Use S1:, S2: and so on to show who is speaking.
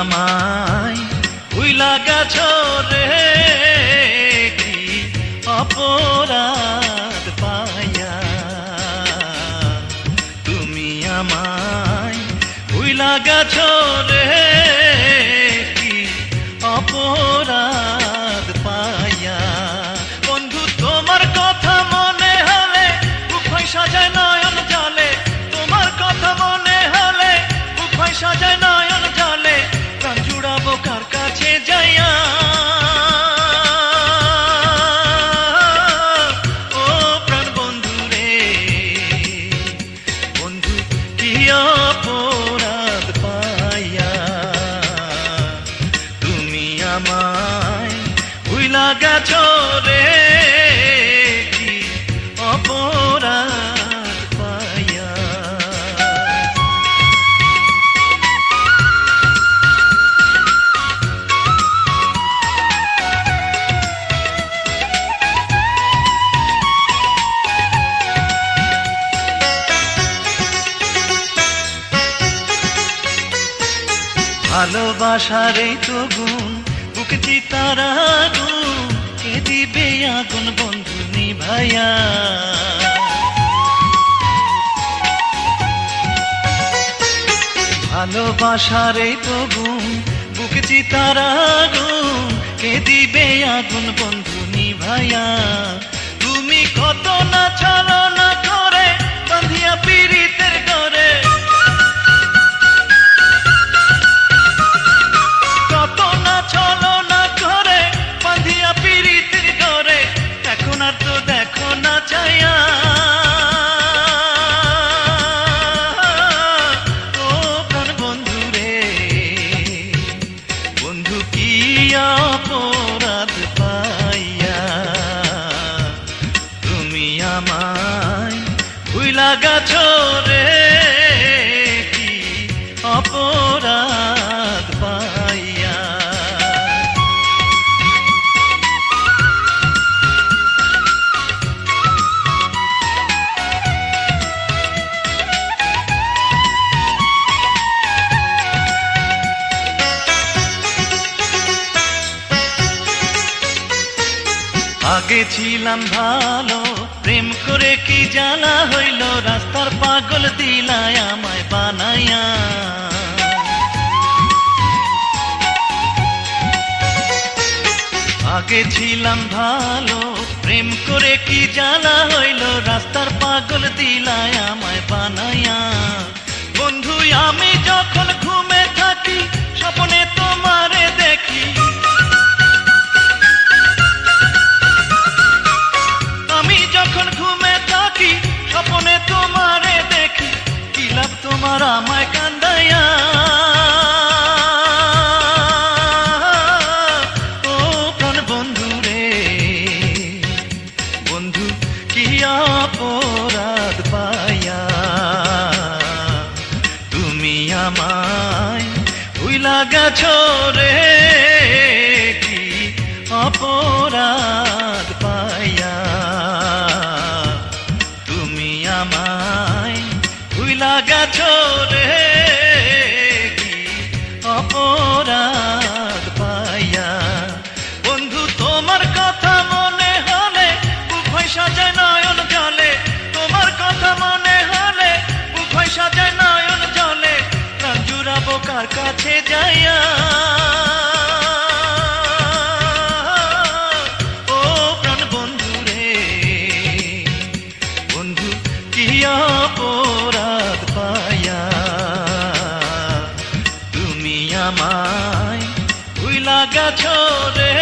S1: আমায়। উইলা গেছ রে কি অপরাধ পাইয়া। তুমি আমায় উইলা গেছ রে কি অপরাধ কি ভালোবাসার তো গুণ বুকে চিতার আগুন, কে দিবে আগুন বন্ধু নিভাইয়া ভালোবাসার এই তো গুণ বুকে চিতার আগুন, কে দিবে আগুন বন্ধু নিভাইয়া তুমি কত না ছাড়ো অপরাধ পাইয়া তুমি আমায় ভুইলা গাছ আগে ছিলাম ভালো, প্রেম করে কি জানা হইল? রাস্তার পাগল দিলায় আমায় বানাইয়া। আগে ছিলাম ভালো, প্রেম করে কি জানা হইল? রাস্তার পাগল দিলায় আমায় বানাইয়া। বন্ধু, আমি যখন ঘুমে থাকি, স্বপ্নে তোমারে তোমার কান্দাইয়া। ও প্রাণ বন্ধু রে? বন্ধু পাইয়া? তুমি আমায় ভুইলা গেছ মনে হলে উভয় সাজায় নয়ন জলে, প্রাণ জুড়াবো কার কাছে যাইয়া? ও প্রাণ বন্ধু রে, বন্ধু, কি অপরাধ পাইয়া? তুমি আমায় ভুইলা গেছ রে।